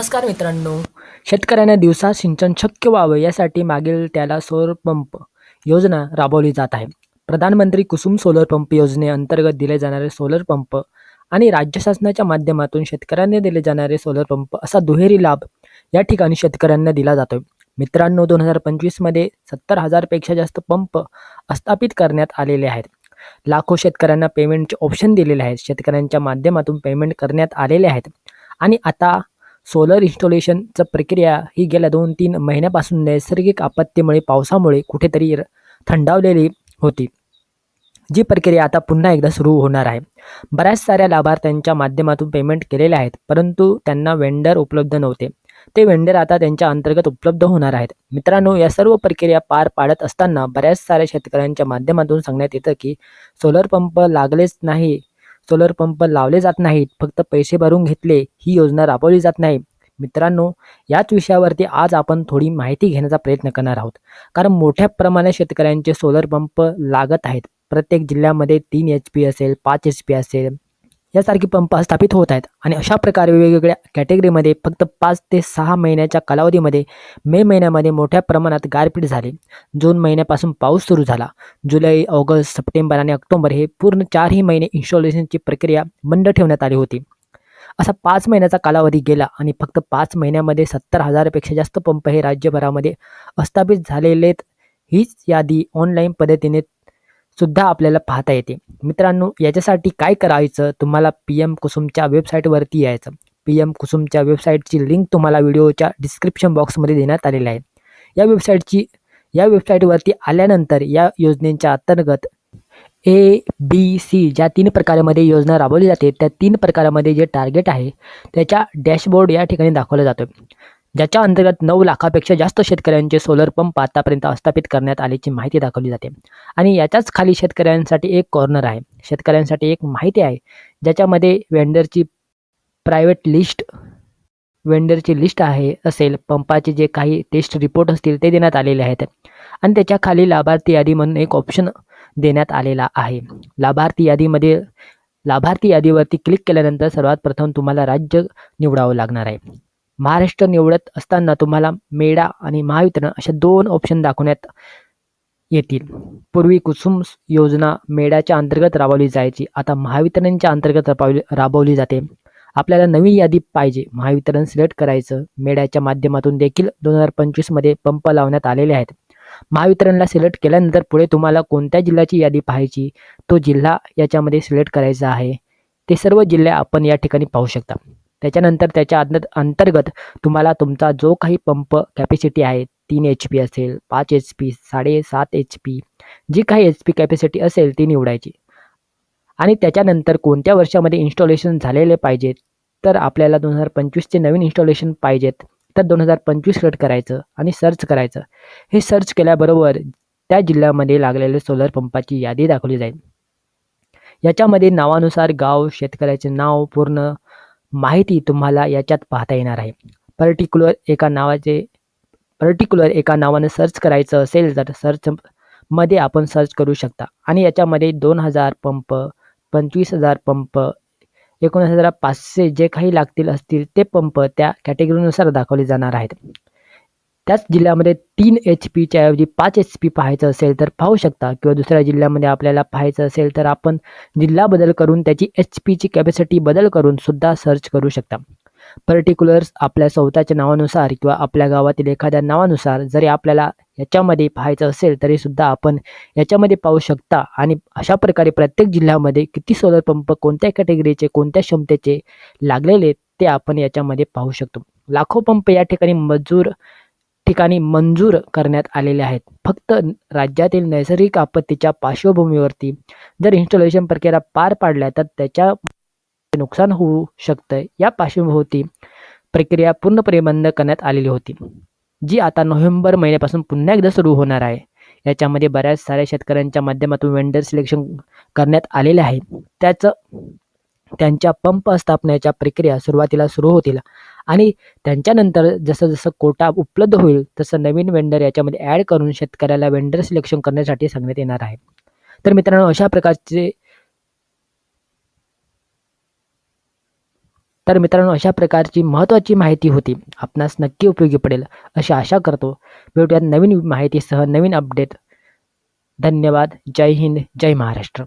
नमस्कार मित्रांनो. शेतकऱ्यांना दिवसा सिंचन शक्य व्हावं यासाठी मागील त्याला सौर पंप योजना राबवली जात आहे. प्रधानमंत्री कुसुम सोलर पंप योजनेअंतर्गत दिले जाणारे सोलर पंप आणि राज्य शासनाच्या माध्यमातून शेतकऱ्यांना दिले जाणारे सोलर पंप असा दुहेरी लाभ या ठिकाणी शेतकऱ्यांना दिला जातोय. मित्रांनो दोन हजार पंचवीसमध्ये सत्तर हजारपेक्षा जास्त पंप स्थापित करण्यात आलेले आहेत. लाखो शेतकऱ्यांना पेमेंटचे ऑप्शन दिलेले आहेत. शेतकऱ्यांच्या माध्यमातून पेमेंट करण्यात आलेले आहेत. आणि आता सोलर इन्स्टॉलेशनचं प्रक्रिया ही गेल्या दोन तीन महिन्यापासून नैसर्गिक आपत्तीमुळे पावसामुळे कुठेतरी र- थंडावलेली होती. जी प्रक्रिया आता पुन्हा एकदा सुरू होणार आहे. बऱ्याच साऱ्या लाभार्थ्यांच्या माध्यमातून पेमेंट केलेले आहेत परंतु त्यांना वेंडर उपलब्ध नव्हते. ते वेंडर आता त्यांच्या अंतर्गत उपलब्ध होणार आहेत. मित्रांनो या सर्व प्रक्रिया पार पाडत असताना बऱ्याच साऱ्या शेतकऱ्यांच्या माध्यमातून सांगण्यात येतं की सोलर पंप लागलेच नाही सोलर पंप लावले जात नाहीत फक्त पैसे भरून घेतले ही योजना राबवली जात नाही. मित्रांनो याच विषयावरती आज आपण थोडी माहिती घेण्याचा प्रयत्न करणार आहोत. कारण मोठ्या प्रमाणात शेतकऱ्यांचे सोलर पंप लागत आहेत. प्रत्येक जिल्ह्यामध्ये तीन एच पी असेल पाच एच पी असेल यासारखे पंप स्थापित होत आहेत. आणि अशा प्रकारे वेगवेगळ्या कॅटेगरीमध्ये फक्त पाच ते सहा महिन्याच्या कालावधीमध्ये मे महिन्यामध्ये मोठ्या प्रमाणात गारपीट झाली. जून महिन्यापासून पाऊस सुरू झाला. जुलै ऑगस्ट सप्टेंबर आणि ऑक्टोबर हे पूर्ण चारही महिने इन्स्टॉलेशनची प्रक्रिया बंद ठेवण्यात आली होती. असा पाच महिन्याचा कालावधी गेला आणि फक्त पाच महिन्यामध्ये सत्तर हजारपेक्षा जास्त पंप हे राज्यभरामध्ये अस्थापित झालेले हीच यादी ऑनलाईन पद्धतीने सुद्धा आपल्याला पाहता येते. मित्रांनो याच्यासाठी काय करायचं? तुम्हाला पी एम कुसुमच्या वेबसाईटवरती यायचं. पी एम कुसुमच्या वेबसाईटची लिंक तुम्हाला व्हिडिओच्या डिस्क्रिप्शन बॉक्समध्ये देण्यात आलेली आहे. या वेबसाईटची या वेबसाईटवरती आल्यानंतर या योजनेच्या अंतर्गत ए बी सी ज्या तीन प्रकारामध्ये योजना राबवली जाते त्या तीन प्रकारामध्ये जे टार्गेट आहे त्याच्या डॅशबोर्ड या ठिकाणी दाखवला जातो ज्याच्या अंतर्गत नऊ लाखापेक्षा जास्त शेतकऱ्यांचे सोलर पंप आतापर्यंत स्थापित करण्यात आल्याची माहिती दाखवली जाते. आणि याच्याच खाली शेतकऱ्यांसाठी एक कॉर्नर आहे. शेतकऱ्यांसाठी एक माहिती आहे. ज्याच्यामध्ये वेंडरची प्रायव्हेट लिस्ट वेंडरची लिस्ट आहे असेल पंपाचे जे काही टेस्ट रिपोर्ट असतील ते देण्यात आलेले आहेत. आणि त्याच्याखाली लाभार्थी यादी म्हणून एक ऑप्शन देण्यात आलेला आहे. लाभार्थी यादीमध्ये लाभार्थी यादीवरती क्लिक केल्यानंतर सर्वात प्रथम तुम्हाला राज्य निवडावं लागणार आहे. महाराष्ट्र निवडत असताना तुम्हाला मेडा आणि महावितरण अशा दोन ऑप्शन दाखवण्यात येतील. पूर्वी कुसुम योजना मेडाच्या अंतर्गत राबवली जायची. आता महावितरणच्या अंतर्गत राबवली राबवली जाते. आपल्याला नवी यादी पाहिजे. महावितरण सिलेक्ट करायचं. मेड्याच्या माध्यमातून देखील दोन हजार पंचवीसमध्ये पंप लावण्यात आलेले आहेत. महावितरणला सिलेक्ट केल्यानंतर पुढे तुम्हाला कोणत्या जिल्ह्याची यादी पाहायची? तो जिल्हा याच्यामध्ये सिलेक्ट करायचा आहे. ते सर्व जिल्हे आपण या ठिकाणी पाहू शकता. त्याच्यानंतर त्याच्या अंत अंतर्गत तुम्हाला तुमचा जो काही पंप कॅपॅसिटी आहे तीन एच पी असेल पाच एच पी साडेसात एच पी जी काही एच पी कॅपॅसिटी असेल ती निवडायची. आणि त्याच्यानंतर कोणत्या वर्षामध्ये इन्स्टॉलेशन झालेले पाहिजेत? तर आपल्याला दोन हजार पंचवीसचे नवीन इन्स्टॉलेशन पाहिजेत. तर दोन हजार पंचवीस रेट करायचं आणि सर्च करायचं. हे सर्च केल्याबरोबर त्या जिल्ह्यामध्ये लागलेले सोलर पंपाची यादी दाखवली जाईल. याच्यामध्ये नावानुसार गाव शेतकऱ्याचे नाव पूर्ण माहिती तुम्हाला याच्यात पाहता येणार आहे. पर्टिक्युलर एका नावाचे पर्टिक्युलर एका नावानं सर्च करायचं असेल तर सर्च मध्ये आपण सर्च करू शकता. आणि याच्यामध्ये दोन हजार पंप पंचवीस हजार पंप एकोणीस हजार पाचशे जे काही लागतील असतील ते पंप त्या कॅटेगरीनुसार दाखवले जाणार आहेत. त्याच जिल्ह्यामध्ये तीन एच पीच्या ऐवजी पाच एच पी पाहायचं असेल तर पाहू शकता. किंवा दुसऱ्या जिल्ह्यामध्ये आपल्याला पाहायचं असेल तर आपण जिल्हा बदल करून त्याची एच पीची कॅपॅसिटी बदल करून सुद्धा सर्च करू शकता. पर्टिक्युलर्स आपल्या स्वतःच्या नावानुसार किंवा आपल्या गावातील एखाद्या नावानुसार जरी आपल्याला याच्यामध्ये पाहायचं असेल तरी सुद्धा आपण याच्यामध्ये पाहू शकता. आणि अशा प्रकारे प्रत्येक जिल्ह्यामध्ये किती सोलर पंप कोणत्या कॅटेगरीचे कोणत्या क्षमतेचे लागलेले ते आपण याच्यामध्ये पाहू शकतो. लाखो पंप या ठिकाणी मजूर ठिकाणी मंजूर करण्यात आलेले आहेत. फक्त राज्यातील नैसर्गिक आपत्तीच्या पार्श्वभूमीवरती जर इन्स्टॉलेशन प्रक्रिया पार पाडल्या तर त्याच्या नुकसान होऊ शकतं. या पार्श्वभूती प्रक्रिया पूर्णपणे बंद करण्यात आलेली होती जी आता नोव्हेंबर महिन्यापासून पुन्हा एकदा सुरू होणार आहे. याच्यामध्ये बऱ्याच साऱ्या शेतकऱ्यांच्या माध्यमातून वेंडर सिलेक्शन करण्यात आलेले आहे. त्याचं त्यांच्या पंप स्थापनेच्या प्रक्रिया सुरुवातीला सुरू होतील. आणि त्यांच्यानंतर जसं जसं कोटा उपलब्ध होईल तसं नवीन वेंडर याच्यामध्ये ॲड करून शेतकऱ्याला वेंडर सिलेक्शन करण्यासाठी सांगण्यात येणार आहे. तर मित्रांनो अशा प्रकारचे तर मित्रांनो अशा प्रकारची महत्त्वाची माहिती होती. आपणास नक्की उपयोगी पडेल अशी आशा करतो. भेटूयात नवीन माहितीसह नवीन अपडेट धन्यवाद. जय हिंद. जय महाराष्ट्र.